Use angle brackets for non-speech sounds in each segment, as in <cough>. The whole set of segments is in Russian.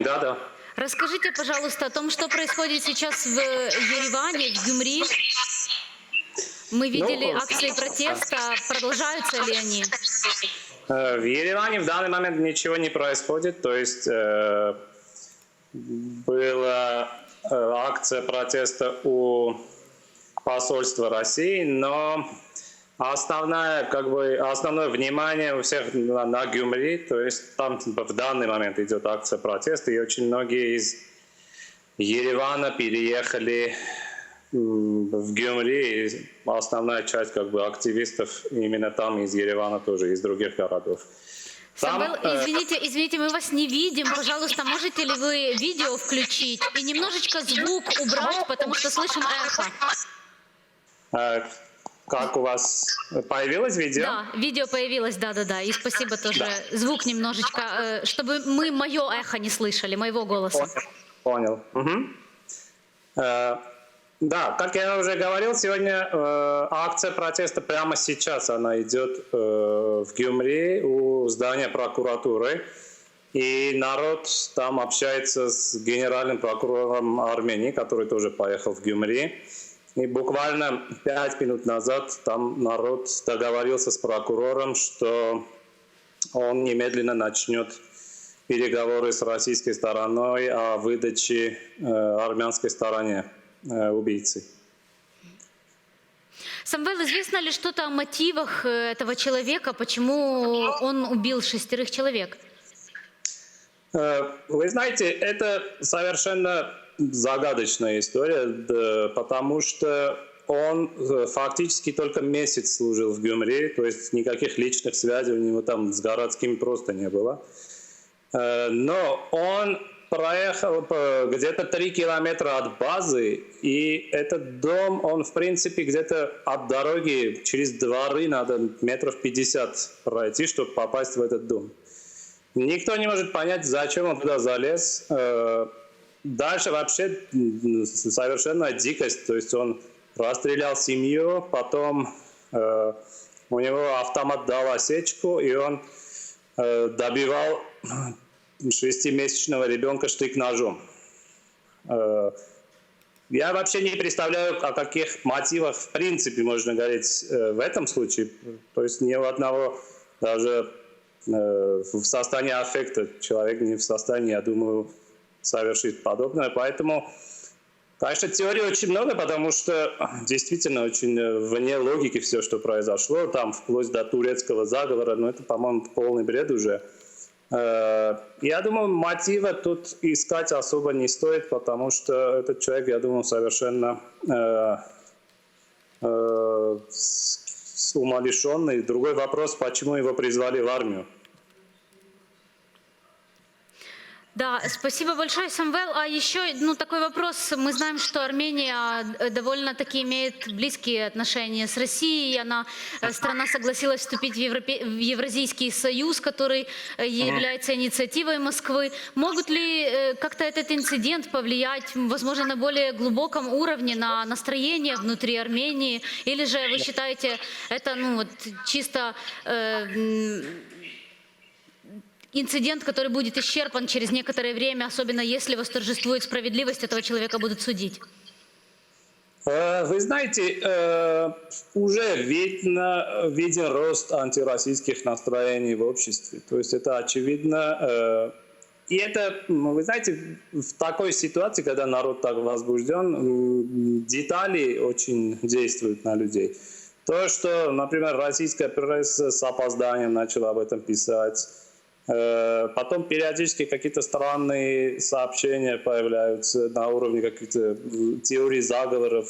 Да, да. Расскажите, пожалуйста, о том, что происходит сейчас в Ереване, в Гюмри. Мы видели Ну, акции протеста. Продолжаются ли они? Э, В Ереване в данный момент ничего не происходит, то есть э, была э, акция протеста у посольства России, но основная, как бы, основное внимание у всех на, на Гюмри, то есть там в данный момент идет акция протеста, и очень многие из Еревана переехали в Гюмри, и основная часть как бы активистов именно там из Еревана тоже, из других городов. Там, Самвел, э, извините, извините, мы вас не видим. Пожалуйста, можете ли вы видео включить и немножечко звук убрать, потому что слышим эхо. Как у вас появилось видео? Да, видео появилось, да-да-да. И спасибо тоже. Звук немножечко, э, чтобы мы мое эхо не слышали, моего голоса. Понял. Мгм. Э, Да, как я уже говорил, сегодня э, акция протеста прямо сейчас она идет э, в Гюмри у здания прокуратуры. И народ там общается с генеральным прокурором Армении, который тоже поехал в Гюмри. И буквально пять минут назад там народ договорился с прокурором, что он немедленно начнет переговоры с российской стороной о выдаче э, армянской стороне э, убийцы. Самвел, известно ли что-то о мотивах э, этого человека, почему он убил шестерых человек? Э, Вы знаете, это совершенно загадочная история, потому что он э, фактически только месяц служил в Гюмри, то есть никаких личных связей у него там с городскими просто не было. Э, Но он проехал где-то 3 километра от базы, и этот дом, он в принципе где-то от дороги через дворы надо метров 50 пройти, чтобы попасть в этот дом. Никто не может понять, зачем он туда залез. Дальше вообще совершенно дикость. То есть он расстрелял семью, потом э, у него автомат дал осечку, и он э, добивал шестимесячного ребенка штык-ножом. Э, Я вообще не представляю, о каких мотивах в принципе можно говорить э, в этом случае. То есть ни у одного даже э, в состоянии аффекта человек не в состоянии, я думаю, совершить подобное. Поэтому, конечно, теорий очень много, потому что действительно очень э, вне логики все, что произошло, там вплоть до турецкого заговора, но это, по-моему, полный бред уже. Э, Я думаю, мотива тут искать особо не стоит, потому что этот человек, я думаю, совершенно э, умалишенный. Другой вопрос, почему его призвали в армию. Да, спасибо большое, Самвел. А еще, ну, такой вопрос. Мы знаем, что Армения э, довольно-таки имеет близкие отношения с Россией. Она, э, страна согласилась вступить в, Европе- в Евразийский союз, который э, является инициативой Москвы. Могут ли как-то этот инцидент повлиять, возможно, на более глубоком уровне на настроение внутри Армении? Или же вы считаете, это, ну, вот чисто... э, инцидент, который будет исчерпан через некоторое время, особенно если восторжествует справедливость, этого человека будут судить. Э, Вы знаете, э, уже видно, виден рост антироссийских настроений в обществе. То есть это очевидно. э, И это, ну, вы знаете, в такой ситуации, когда народ так возбужден, детали очень действуют на людей. То, что, например, российская пресса с опозданием начала об этом писать, Потом периодически какие-то странные сообщения появляются на уровне каких-то теорий заговоров,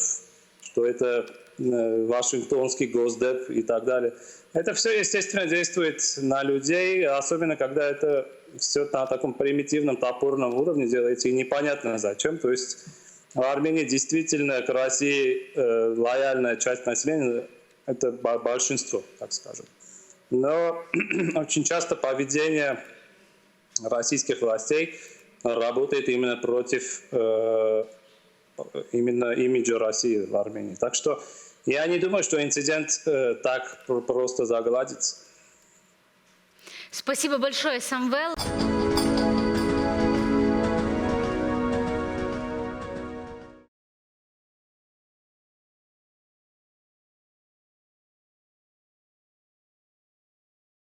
что это э, Вашингтонский госдеп и так далее. Это все, естественно, действует на людей, особенно когда это все на таком примитивном, топорном уровне делается, и непонятно зачем. То есть в Армении действительно к России э, лояльная часть населения – это бо- большинство, так скажем. Но <clears throat> очень часто поведение российских властей работает именно против э, именно имиджа России в Армении. Так что я не думаю, что инцидент э, так пр- просто загладится. Спасибо большое, Самвел.